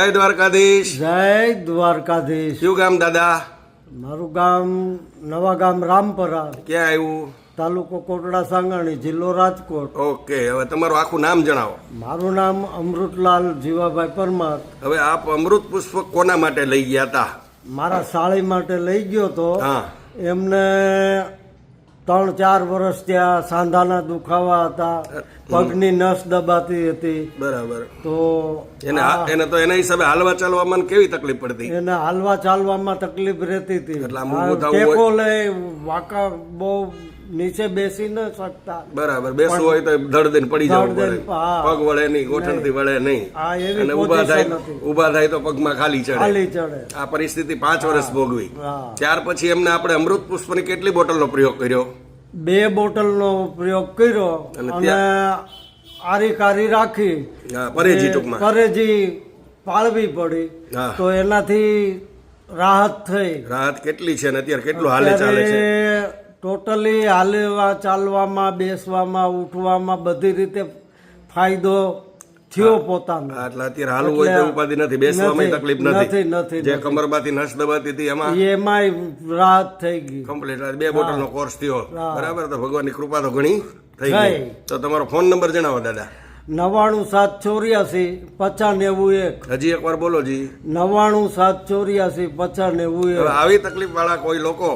જય દ્વારકાધીશ. જય દ્વારકાધીશ. શું ગામ દાદા? મારું ગામ નવા ગામ રામપરા ક્યાં આવ્યું તાલુકો કોટડા સાંગાણી જિલ્લો રાજકોટ. ઓકે હવે તમારું આખું નામ જણાવો. મારું નામ અમૃતલાલ જીવાભાઈ પરમાર. હવે આપ અમૃત પુષ્પ કોના માટે લઈ ગયા હતા? મારા સાળી માટે લઈ ગયો તો હા. એમને ત્રણ ચાર વર્ષ ત્યાં સાંધાના દુખાવા હતા પગની નસ દબાતી હતી. બરાબર. તો એને એને તો એના હિસાબે હાલવા ચાલવામાં કેવી તકલીફ પડતી? એને હાલવા ચાલવામાં તકલીફ રહેતી હતી. ટેકો લઈ વાંકા બહુ નીચે બેસી ન શકતા બરાબર બેસવું હોય તો ધડ દઈને પડી જવું પડે. પગ વળે નહીં ગોઠણથી વળે નહીં. અને ઊભા થાય ઊભા થાય તો પગમાં ખાલી ચડે. ખાલી ચડે. આ પરિસ્થિતિ પાંચ વર્ષ ભોગવી. ત્યાર પછી એમને આપણે અમૃત પુષ્પની કેટલી બોટલનો પ્રયોગ કર્યો? બે બોટલનો પ્રયોગ કર્યો અને અને આરી કારી રાખી. પરેજી ટૂંકમાં. પરેજી પાળવી પડી. તો એનાથી રાહત થઈ. રાહત કેટલી છે ને અત્યારે કેટલું હાલે ચાલે છે? ટોટલી હાલવા ચાલવામાં બેસવામાં ઉઠવામાં બધી રીતે ફાયદો થયો પોતાનો. એટલે અત્યારે હાલવું હોય તો ઉપાધિ નથી બેસવામાં તકલીફ નથી, નથી જે કમરમાંથી નસ દબાતી હતી એમાં એમાંય રાહત થઈ ગઈ. કમ્પ્લીટ બે બોટલનો કોર્સ થયો. બરાબર? તો ભગવાનની કૃપા તો ઘણી થઈ. ગઈ. તો તમારો ફોન નંબર જણાવો દાદા. નવાણું સાત ચોર્યાસી પચાસ નેવું એક. હજી એકવાર બોલો જી. નવાણું સાત ચોર્યાસી પચાસ નેવું એક. આવી તકલીફ વાળા કોઈ લોકો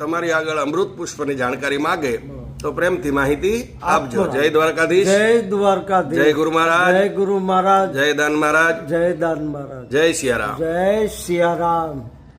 તમારી આગળ અમૃત પુષ્પની જાણકારી માંગે તો પ્રેમથી માહિતી આપજો. જય દ્વારકાધીશ. જય દ્વારકાધીશ. જય ગુરુ મહારાજ. જય ગુરુ મહારાજ. જય દાન મહારાજ. જય દાન મહારાજ. જય સિયારામ. જય સિયારામ.